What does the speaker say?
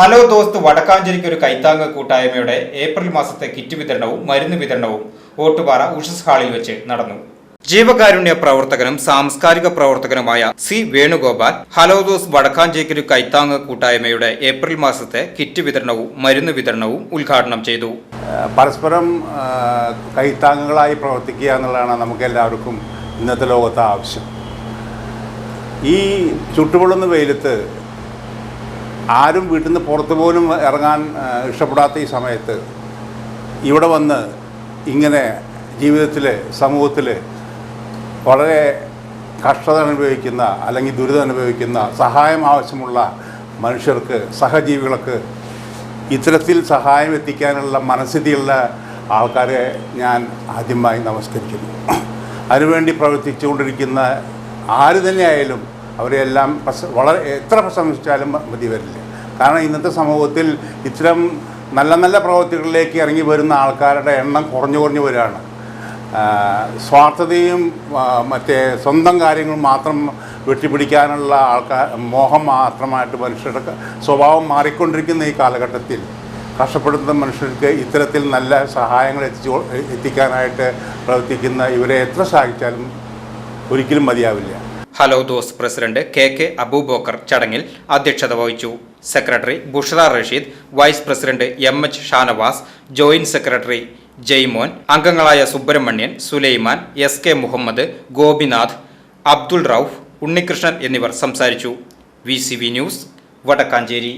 Hello ദോസ്ത് വടക്കാഞ്ചേരിക്ക് ഒരു കൈത്താങ്ങ് കൂട്ടായ്മയുടെ ഏപ്രിൽ മാസത്തെ കിറ്റ് വിതരണവും മരുന്ന് വിതരണവും ഓട്ടുപാറ ഉഷസ് ഹാളിൽ വെച്ച് നടന്നു. ജീവകാരുണ്യ പ്രവർത്തകനും സാംസ്കാരിക പ്രവർത്തകനുമായ സി വേണുഗോപാൽ ഹലോ ദോസ് വടക്കാഞ്ചേരിക്ക് ഒരു കൈത്താങ്ങ് കൂട്ടായ്മയുടെ ഏപ്രിൽ മാസത്തെ കിറ്റ് വിതരണവും മരുന്ന് വിതരണവും ഉദ്ഘാടനം ചെയ്തു. പരസ്പരം കൈത്താങ്ങുകളായി പ്രവർത്തിക്കുക എന്നുള്ളതാണ് നമുക്ക് എല്ലാവർക്കും ഇന്നത്തെ ലോകത്തെ ആവശ്യം. ഈ ചുട്ടുപൊള്ളുന്ന വെയിലത്ത് ആരും വീട്ടിൽ നിന്ന് പുറത്തു പോലും ഇറങ്ങാൻ ഇഷ്ടപ്പെടാത്ത ഈ സമയത്ത് ഇവിടെ വന്ന് ഇങ്ങനെ ജീവിതത്തിൽ സമൂഹത്തിൽ വളരെ കഷ്ടത അനുഭവിക്കുന്ന അല്ലെങ്കിൽ ദുരിതം അനുഭവിക്കുന്ന സഹായം ആവശ്യമുള്ള മനുഷ്യർക്ക് സഹജീവികൾക്ക് ഇത്തരത്തിൽ സഹായം എത്തിക്കാനുള്ള മനസ്ഥിതിയുള്ള ആൾക്കാരെ ഞാൻ ആദ്യമായി നമസ്കരിക്കുന്നു. അതിനുവേണ്ടി പ്രവർത്തിച്ചുകൊണ്ടിരിക്കുന്ന ആര് തന്നെയായാലും അവരെല്ലാം പ്രശ- വളരെ എത്ര പ്രശംസിച്ചാലും മതി വരില്ല. കാരണം ഇന്നത്തെ സമൂഹത്തിൽ ഇത്തരം നല്ല നല്ല പ്രവൃത്തികളിലേക്ക് ഇറങ്ങി വരുന്ന ആൾക്കാരുടെ എണ്ണം കുറഞ്ഞു കുറഞ്ഞു വരികയാണ്. സ്വാർത്ഥതയും മറ്റേ സ്വന്തം കാര്യങ്ങൾ മാത്രം വെട്ടിപ്പിടിക്കാനുള്ള ആൾക്കാർ മോഹം മാത്രമായിട്ട് മനുഷ്യരുടെ സ്വഭാവം മാറിക്കൊണ്ടിരിക്കുന്ന ഈ കാലഘട്ടത്തിൽ കഷ്ടപ്പെടുന്ന മനുഷ്യർക്ക് ഇത്തരത്തിൽ നല്ല സഹായങ്ങൾ എത്തിച്ചു എത്തിക്കാനായിട്ട് പ്രവർത്തിക്കുന്ന ഇവരെ എത്ര സഹായിച്ചാലും ഒരിക്കലും മതിയാവില്ല. Hello those president K K Abubacker ചടങ്ങിൽ അധ്യക്ഷത വഹിച്ചു. Secretary Bushara Rasheed vice president M H Shanavas joint secretary Jaimon അംഗങ്ങളായ സുബ്രഹ്മണ്യൻ സുലൈമാൻ എസ് കെ മുഹമ്മദ് ഗോപിനാഥ് അബ്ദുൾ റൌഫ് ഉണ്ണികൃഷ്ണൻ എന്നിവർ സംസാരിച്ചു. V news Vadakkanchery.